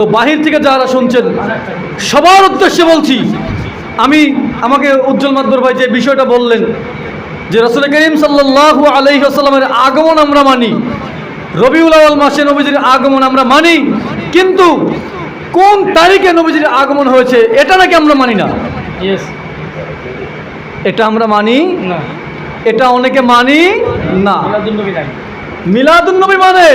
তো বাহির থেকে যারা শুনছেন সবার উদ্দেশ্যে বলছি আমি আমাকে উজ্জ্বল মাদ্দুর ভাই যে বিষয়টা বললেন যে রসুল করিম সাল্লাল্লাহু আলাইহি আসাল্লামের আগমন আমরা মানি রবিউল আওয়াল মাসে নবীজির আগমন আমরা মানি কিন্তু কোন তারিখে নবীজির আগমন হয়েছে এটা নাকি আমরা মানি না? এটা আমরা মানি? না। এটা অনেকে মানি? না। মিলাদুন নবী মানে?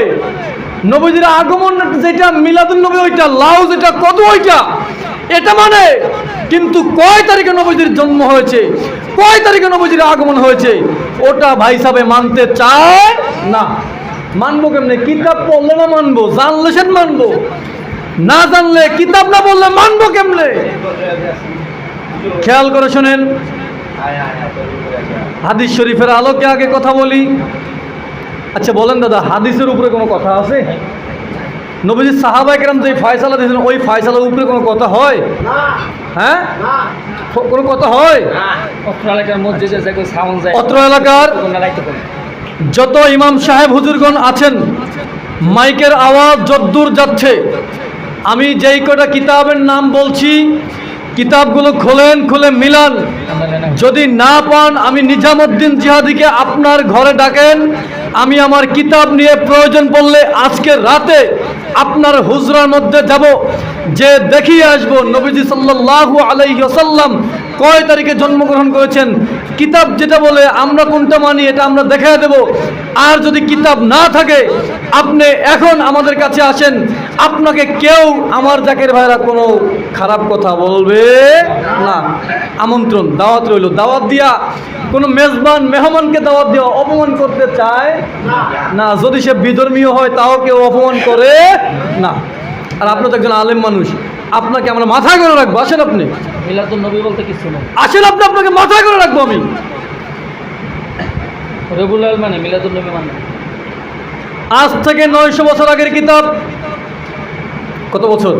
নবীজির আগমন যেটা, মিলাদুন নবী ওইটা, লাউ যেটা কত ওইটা, এটা মানে? কিন্তু কয় তারিখে নবীজির জন্ম হয়েছে? কয় তারিখে নবীজির আগমন হয়েছে? ওটা ভাই সাহেব মানতে চায় না। মানবো কেমনে? কিতাব পড়লে না মানবো? জানলে সে মানবো। না জানলে কিতাব না বললে মানবো কেমনে? খেয়াল করে শোনেন। হাদিস শরীফের আলোকে আগে কথা বলি। আচ্ছা বলেন দাদা হাদিসের উপরে কোনো কথা আছে? নবীজি সাহাবাই কেরাম যে ফয়সালা দিয়েছেন ওই ফয়সালার উপরে কোনো কথা হয়? হ্যাঁ? কোনো কথা হয়? অত্র এলাকার যত ইমাম সাহেব হুজুরগণ আছেন মাইকের আওয়াজ যদ্দূর যাচ্ছে আমি যেই কটা কিতাবের নাম বলছি কিতাবগুলো খোলেন খুলে মিলান। যদি না পান আমি নিজামুদ্দিন জিহাদিকে আপনার ঘরে ডাকেন আমি আমার কিতাব নিয়ে প্রয়োজন পড়লে আজকে রাতে আপনার হুজরার মধ্যে যাব, যে দেখিয়ে আসব নবীজি সাল্লাল্লাহু আলাইহি ওয়াসাল্লাম কয় তারিখে জন্মগ্রহণ করেছেন। কিতাব যেটা বলে আমরা কোনটা মানি এটা আমরা দেখায় দেব। আর যদি কিতাব না থাকে, আপনি এখন আমাদের কাছে আসেন। আপনাকে কেউ আমার জাকের ভাইরা কোনো খারাপ কথা বলবে না। আমন্ত্রণ, দাওয়াত রইল। দাওয়াত দিয়া কোনো মেজবান মেহমানকে দাওয়াত দেওয়া অপমান করতে চায় না। যদি সে বিধর্মীয় হয় তাও কেউ অপমান করে না। আর আপনি তো একজন আলেম মানুষ। আপনাকে আমরা মাথায় করে রাখব। আসেন আপনি। নবী বলতে কিছু নেই। আসেন আপনি আপনাকে মাথায় করে রাখব আমি। রেগুলার মানে মিলাদুন নবী মানে। আজ থেকে নয়শো বছর আগের কিতাব। কত বছর?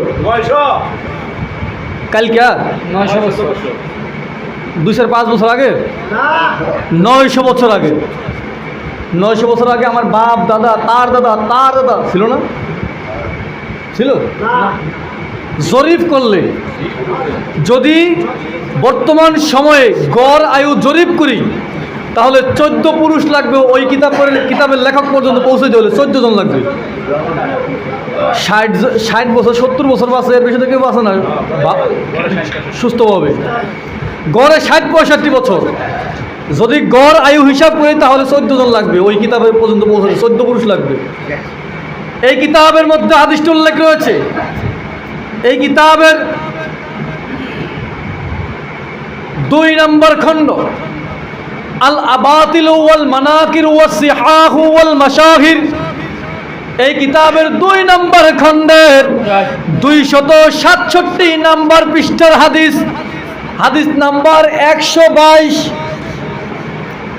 কালকে আর? নয়শো বছর। দুইশো পাঁচ বছর আগে? নয়শো বছর আগে। নয়শো বছর আগে আমার বাপ, দাদা, তার দাদা তার দাদা ছিল না? ছিল? জরিপ করলে যদি বর্তমান সময়ে গড় আয়ু জরিপ করি, তাহলে চোদ্দ পুরুষ লাগবে ওই কিতাবের কিতাবের লেখক পর্যন্ত পৌঁছে হলে চোদ্দ জন লাগবে। ষাট ষাট বছর, সত্তর বছর বাঁচে, এর বেশি কেউ বাঁচে না। সুস্থভাবে। গড়ে ষাট পঁয়ষট্টি বছর। যদি গড় আয়ু হিসাব করি তাহলে চোদ্দ জন লাগবে। ওই কিতাবের পর্যন্ত পৌঁছাতে চোদ্দ পুরুষ লাগবে। এই কিতাবের মধ্যে আদিষ্ট উল্লেখ রয়েছে। এই কিতাবের দুই নম্বর খণ্ড আল আবাতিল ওয়াল মানাকির ওয়াল সিহাহু ওয়াল মাশাহির এই কিতাবের দুই নম্বর খণ্ডের দুইশত সাতষট্টি নাম্বার পৃষ্ঠার হাদিস। হাদিস নাম্বার একশো বাইশ।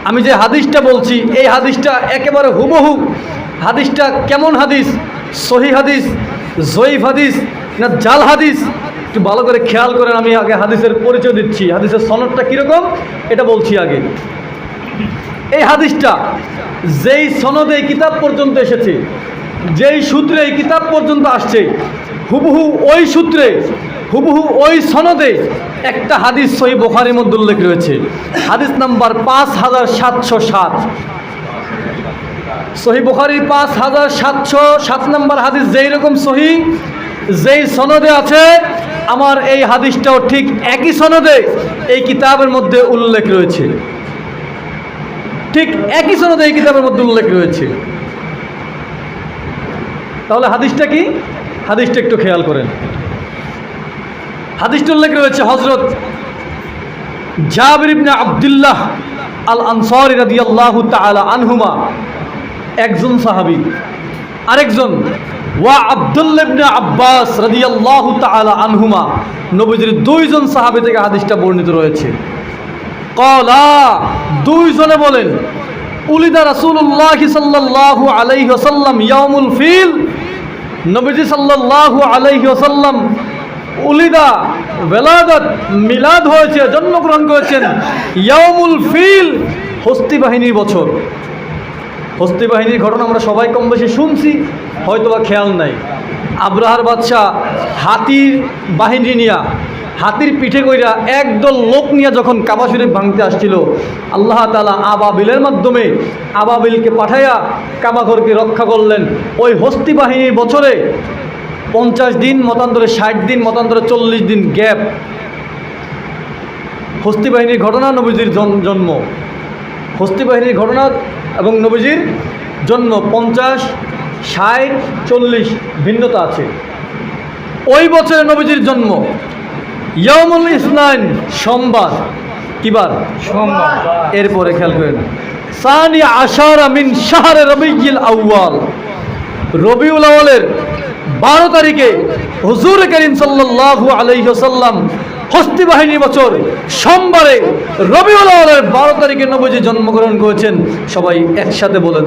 আমি যে হাদিসটা বলছি, এই হাদিসটা একেবারে হুবহু। হাদিসটা কেমন হাদিস? সহি হাদিস? জয়ীফ হাদিস? না জাল হাদিস? একটু ভালো করে খেয়াল করেন, আমি আগে হাদিসের পরিচয় দিচ্ছি। হাদিসের সনদটা কীরকম? এটা বলছি আগে। এই হাদিসটা যেই সনদে এই কিতাব পর্যন্ত এসেছে, যেই সূত্রে এই কিতাব পর্যন্ত আসছে, হুবহু ওই সূত্রে হুবহু ওই সনদে একটা হাদিস সহি বোখারির মধ্যে উল্লেখ রয়েছে। হাদিস নাম্বার পাঁচ হাজার সাতশো সাত। সহি বুখারির পাঁচ হাজার সাতশো সাত নম্বর হাদিস যেই রকম সহি, যেই সনদে আছে, আমার এই হাদিসটাও ঠিক একই সনদে এই কিতাবের মধ্যে উল্লেখ রয়েছে। ঠিক একই সনদে এই কিতাবের মধ্যে উল্লেখ রয়েছে। তাহলে হাদিসটা কি? হাদিসটা একটু খেয়াল করেন। হাদিসটা উল্লেখ রয়েছে হজরত জাবির আব্দুল্লাহ আল আনসারি রাদিয়াল্লাহু তাআলা আনহুমা, একজন সাহাবী। আরেকজন, ওয়া আব্দুল্লাহ ইবনে আব্বাস রাদিয়াল্লাহু তাআলা আনহুমা, নবীজির দুইজন সাহাবী থেকে হাদিসটা বর্ণিত রয়েছে। কলা দুইজনে বলেন, উলিদা রাসূলুল্লাহ সাল্লাল্লাহু আলাইহি ইয়াউমুল ফিল, নবীজি সাল্লাল্লাহু আলাইহি উলিদা বেলাদত মিলাদ হয়েছে, জন্মগ্রহণ করেছেন ইয়াউমুল ফিল, হস্তি বাহিনীর বছর। হস্তি বাহিনীর ঘটনা আমরা সবাই কম বেশি শুনছি হয়তো বা খেয়াল নাই। আব্রাহার বাদশাহ হাতির বাহিনী নিয়া, হাতির পিঠে কইরা একদল লোক নিয়ে যখন কাবা শরীফ ভাঙতে আসছিল, আল্লাহ তালা আবাবিলের মাধ্যমে আবাবিলকে পাঠাইয়া কাবাঘরকে রক্ষা করলেন। ওই হস্তি বাহিনীর বছরে পঞ্চাশ দিন মতান্তরে ষাট দিন মতান্তরে চল্লিশ দিন গ্যাপ। হস্তি বাহিনীর ঘটনা নবীজির জন- জন্ম। হস্তি বাহিনীর ঘটনা এবং নবীজির জন্ম পঞ্চাশ ষাট চল্লিশ ভিন্নতা আছে। ওই বছরে নবীজির জন্ম। ইয়ামুল ইসলাম সোমবার। কিবার? সোমবার। এরপরে খেয়াল করেন। সানি আশার মিন শাহরে রবিউল আউয়াল। রবিউল আউয়ালের বারো তারিখে হুজুর করিম সাল্লাল্লাহু আলাইহি ওয়াসাল্লাম হস্তি বাহিনী বছর সোমবারে রবিউল আউয়ালের বারো তারিখে নবীজি জন্মগ্রহণ করেছেন। সবাই একসাথে বলেন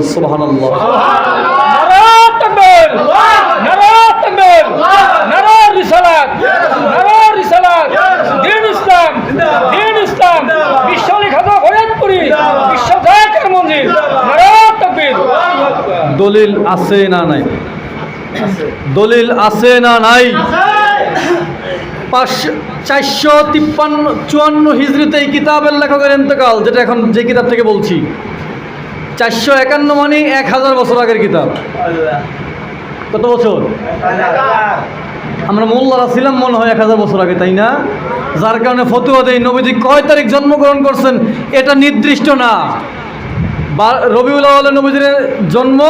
মন্দির দলিল আছে না নাই? দলিল আছে না নাই? পাঁচশো চারশো তিপ্পান্ন, চুয়ান্ন হিজড়িতে এই কিতাবের লেখকের এতেকাল যেটা এখন যে কিতাব থেকে বলছি। চারশো একান্ন মানে এক হাজার বছর আগের কিতাব। কত বছর? আমরা মোল্লারা ছিলাম মনে হয় এক হাজার বছর আগে, তাই না? যার কারণে ফতুয়া দেয় নবীজি কয় তারিখ জন্মগ্রহণ করছেন? এটা নির্দিষ্ট না। রবিউল আওয়ালের নবীজির জন্ম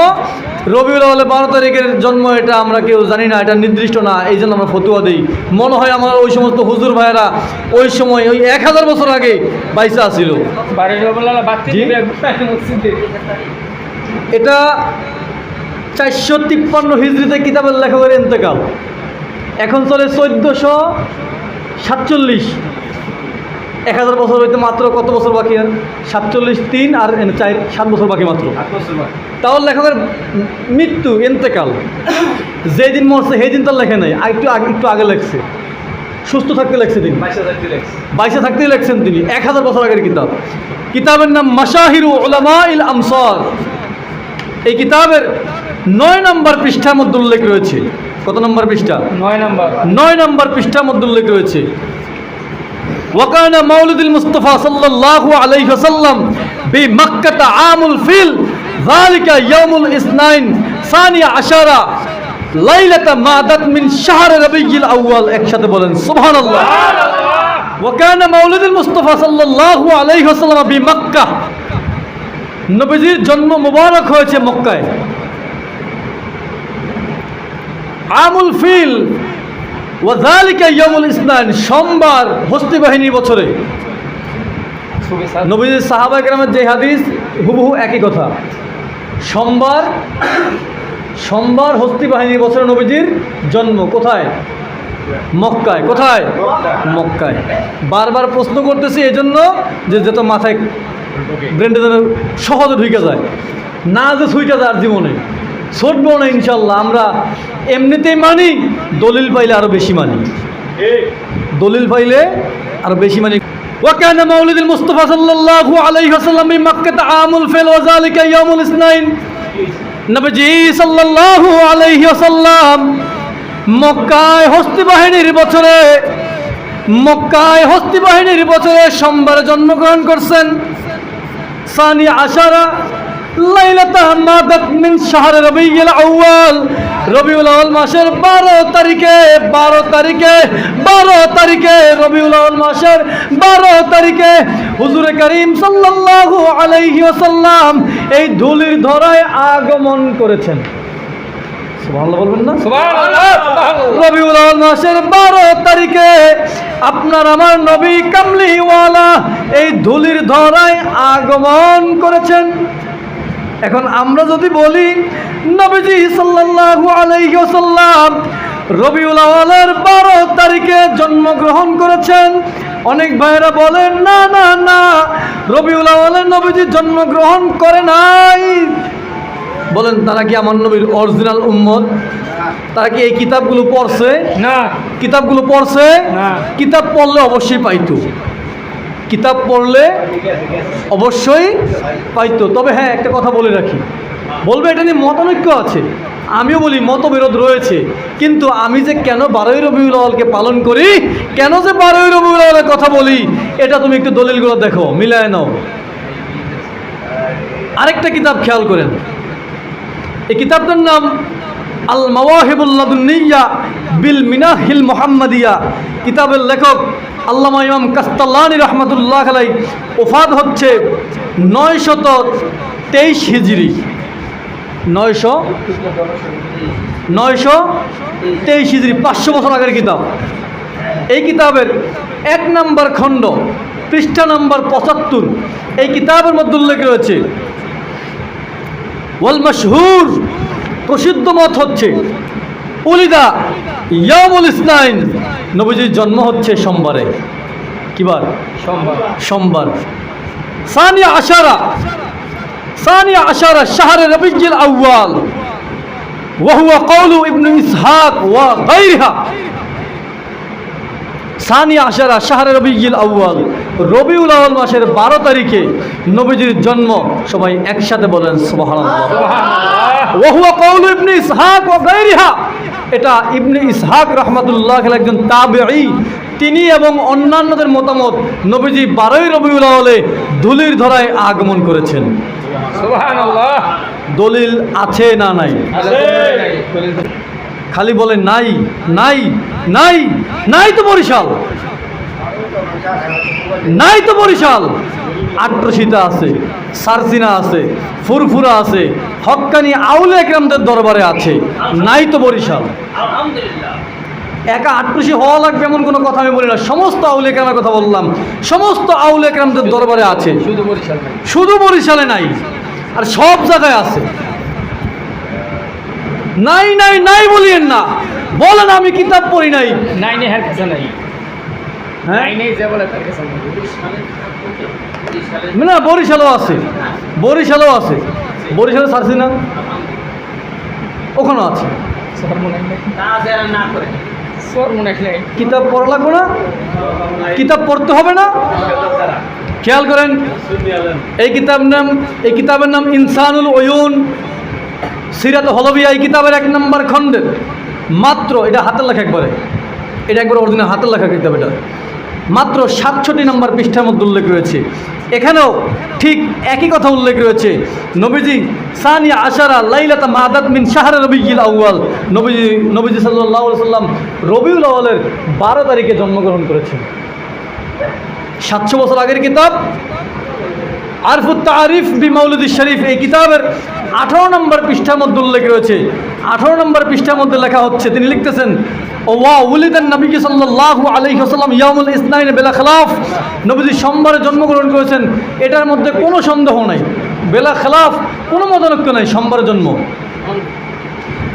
রবিউল আওয়ালের বারো তারিখের জন্ম এটা আমরা কেউ জানি না এটা নির্দিষ্ট না এই জন্য আমরা ফতুয়া দিই। মনে হয় আমার ওই সমস্ত হুজুর ভাইয়েরা ওই সময় ওই এক হাজার বছর আগে বাইসা মসজিদে। এটা চারশো তিপ্পান্ন হিজড়িতে কিতাবের লেখকের ইন্তেকাল। এখন চলে চোদ্দোশো সাতচল্লিশ। এক হাজার বছর হইতে মাত্র কত বছর বাকি আর? সাতচল্লিশ তিন আর চার সাত বছর বাকি মাত্র। তাহলে লেখকের মৃত্যু ইন্তেকাল। যেদিন মরছে সেই দিন তার লেখে নাই। একটু আগে একটু আগে লেখছে। সুস্থ থাকতে লেখছে তিনি। বাইশে থাকতেই লেখছেন তিনি। এক হাজার বছর আগের কিতাব। কিতাবের নাম মাশাহিরু ওলামা ইল আমসর। এই কিতাবের নয় নম্বর পৃষ্ঠার মধ্যে উল্লেখ রয়েছে। কত নম্বর পৃষ্ঠা? নয় নম্বর। নয় নম্বর পৃষ্ঠার মধ্যে উল্লেখ রয়েছে। وكان مولد المصطفى صلى الله عليه وسلم بمكة عام الفيل ذلك يوم الاثنين ثاني عشر ليلة مادت من شهر ربيع الأول একসাথে বলেন سبحان الله وكان مولد المصطفى صلى الله عليه وسلم بمكة নবীজির জন্ম মুবারক হয়েছে মক্কায় আমুল ফিল ওয়াজালিকা ইয়ামুল ইসলাম, সোমবার হস্তি বাহিনীর বছরে। নবীজির সাহাবা গ্রামের যে হাদিস, হুবহু একই কথা। সোমবার সোমবার হস্তি বাহিনীর বছরে নবীজির জন্ম কোথায়? মক্কায়। কোথায়? মক্কায়। বারবার প্রশ্ন করতেছি এই জন্য যে যত মাথায় ব্রেনটা যেন সহজে ঢুকে যায়। না যে ছুইটা যায় আর জীবনে। ছুটবো না ইনশাল্লাহ আমরা এমনিতেই মানি দলিল পাইলে আরো বেশি মানি দলিল পাইলে আরো বেশি মানি وكان مولد المصطفى صلى الله عليه وسلم بمكة عام الفيل وذلك يوم الاثنين নবীজি সাল্লাল্লাহু আলাইহি ওয়াসাল্লাম মক্কায় হস্তি বাহিনীর বছরে মক্কায় হস্তি বাহিনীর বছরে সোমবারে জন্মগ্রহণ করছেন সানি আশারা লাইলাতা মাদাত মিন শাহর রবিউল আউয়াল। রবিউল আউয়াল মাসের 12 তারিখে 12 তারিখে 12 তারিখে রবিউল আউয়াল মাসের 12 তারিখে হুজুর করিম সাল্লাল্লাহু আলাইহি ওয়াসাল্লাম এই ধুলির ধরায় আগমন করেছেন। সুবহানাল্লাহ বলবেন না? সুবহানাল্লাহ। রবিউল আউয়াল মাসের বারো তারিখে আপনার আমার নবী কামলিওয়ালা এই ধুলির ধরায় আগমন করেছেন। এখন আমরা যদি বলি নবীজি সাল্লাল্লাহু আলাইহি ওয়াসাল্লাম রবিউল আউয়ালের বারো তারিখে জন্মগ্রহণ করেছেন। অনেক ভাইয়েরা বলেন না না না রবিউল আউয়ালের নবীজি জন্মগ্রহণ করে নাই। বলেন তারা কি আমার নবীর অরিজিনাল উম্মত? তারা কি এই কিতাবগুলো পড়ছে? না। কিতাবগুলো পড়ছে? না। কিতাব পড়লে অবশ্যই পাইতো। কিতাব পড়লে অবশ্যই পাইতো। তবে হ্যাঁ একটা কথা বলে রাখি। বলবে, এটা নিয়ে মতানৈক্য আছে। আমিও বলি, মতবিরোধ রয়েছে। কিন্তু আমি যে কেন বারোই রবিউল আওয়ালকে পালন করি, কেন যে বারোই রবিউল আওয়ালের কথা বলি, এটা তুমি একটু দলিলগুলো দেখো, মিলায় নাও। আরেকটা কিতাব খেয়াল করেন। এই কিতাবটার নাম আল মাওয়াহিবুল্লাদুন্নিয়া বিল মিনাহিল মোহাম্মদিয়া। কিতাবের লেখক আল্লামা ইমাম কাস্তাল্লানি রহমতুল্লাহ আলাই ওফাদ হচ্ছে নয়শত তেইশ হিজড়ি নয়শো নয়শো তেইশ হিজড়ি পাঁচশো বছর আগের কিতাব। এই কিতাবের এক নম্বর খণ্ড, পৃষ্ঠা নম্বর পঁচাত্তর, এই কিতাবের মধ্যে উল্লেখ রয়েছে ওয়াল মশহুর প্রসিদ্ধ মত হচ্ছে উলিদা ইয়ামুল ইসনাইন নবীজির জন্ম হচ্ছে সোমবারে কিবার সম্ভব সোমবার সানিয়া আশারা সানিয়া আশারা শাহরে রবিজিল আউয়াল وهو قول ابن إسحاق وغيرها সানি আশারা শাহরে রবিউল আউয়াল রবিউল আউয়াল মাসের বারো তারিখে নবীজির জন্ম। সবাই একসাথে বলেন সুবহানাল্লাহ। সুবহানাল্লাহ। ওহুয়া কৌল ইবনে ইসহাক ও এটা ইবনে ইসহাক রহমাতুল্লাহ একজন তাবেঈ। তিনি এবং অন্যান্যদের মতামত নবীজি বারোই রবিউল আওয়ালে ধুলির ধরায় আগমন করেছেন। দলিল আছে না নাই? খালি বলে নাই নাই নাই নাই তো বরিশাল। নাই তো বরিশাল। আট্রসিতা আছে সারসিনা আছে ফুরফুরা আছে হক্কানি আউলে একরামদের দরবারে আছে নাই তো বরিশাল। একা আট্রসি হওয়া লাগবে এমন কোনো কথা আমি বলি না। সমস্ত আউলে একরামের কথা বললাম। সমস্ত আউলে একরামদের দরবারে আছে। শুধু বরিশাল নাই। শুধু বরিশালে নাই। আর সব জায়গায় আছে। নাই নাই নাই বলিয়েন না। বলেন আমি কিতাব পড়ি নাই। নাইনে হের কাছে নাই। হ্যাঁ? না বরিশালও আছে। বরিশালও আছে। বরিশালে ছাড়ছি না। ওখানেও আছে। কিতাব পড়া লাগবে না? কিতাব পড়তে হবে না? খেয়াল করেন এই কিতাব নাম এই কিতাবের নাম ইনসানুল ওয়ুন সিরাত হলবিয়া এই কিতাবের এক নম্বর খণ্ডের। মাত্র এটা হাতের লেখা একবারে। এটা একবার অরিজিনাল হাতের লেখা কিতাব এটা। মাত্র সাতষট্টি নম্বর পৃষ্ঠার মধ্যে উল্লেখ রয়েছে। এখানেও ঠিক একই কথা উল্লেখ রয়েছে। নবীজি সানিয়া আশারা লাইলাতা মাদাত মিন শাহর রবিউল আউ্য়াল। নবীজি নবীজি সাল্লাহ সাল্লাম রবিউল আউ্য়ালের বারো তারিখে জন্মগ্রহণ করেছেন। সাতশো বছর আগের কিতাব আরফুত তারিফ বি মৌলুদ শরীফ, এই কিতাবের আঠারো নম্বর পৃষ্ঠার মধ্যে উল্লেখ রয়েছে। আঠারো নম্বর পৃষ্ঠার মধ্যে লেখা হচ্ছে, তিনি লিখতেছেন, ওয়া ইসনাইন বেলা খেলাফ। নবীজি সোমবারে জন্মগ্রহণ করেছেন, এটার মধ্যে কোনো সন্দেহ নাই। বেলা খেলাফ কোনো মতানক্য নাই, সোমবারে জন্ম।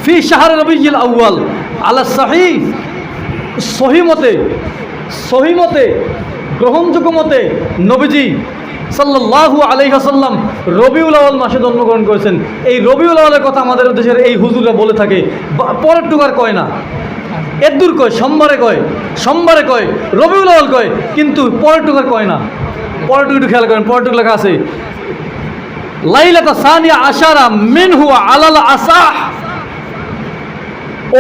ফি শাহর রবিউল আউয়াল, আলা সাহি সহিমতে সহিমতে গ্রহণযোগ্য মতে নবীজি সাল্লাল্লাহু আলাইহি ওয়াসাল্লাম রবিউল আওয়াল মাসে জন্মগ্রহণ করেছেন। এই রবিউল আওয়ালের কথা আমাদের দেশের এই হুজুররা বলে থাকে পরের টুকার কয় না। এদুর কয়, সোমবারে কয় সোমবারে কয়, রবিউল আওয়াল কয়, কিন্তু পরের টুকার কয় না। পরের টুকু খেয়াল করেন, পরের টুকু লেখা আছে, লাইলাতা সানিয়া আশারা মিনহু আলাল আসাহ।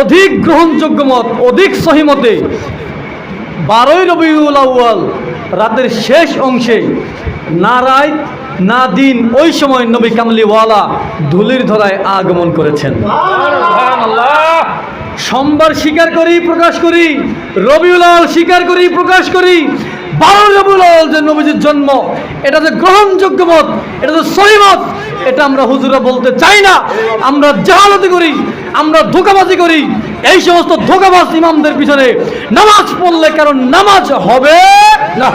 অধিক গ্রহণযোগ্য মত, অধিক সহিমতে বারোই রবিউল আউয়াল রাতের শেষ অংশে না রাত না দিন ওই সময় নবী কামলিওয়ালা ধুলির ধরায় আগমন করেছেন। সোমবার স্বীকার করি প্রকাশ করি রবিউল আউয়াল স্বীকার করি প্রকাশ করি। বারো রবিউল আউয়াল যে নবীজির জন্ম এটা যে গ্রহণযোগ্য মত এটা যে সহি মত এটা আমরা হুজুরা বলতে চাই না। আমরা জাহালতি করি আমরা ধোকাবাজি করি। এই সমস্ত ধোকাবাজ ইমামদের পিছনে নামাজ পড়লে কারণ নামাজ হবে না?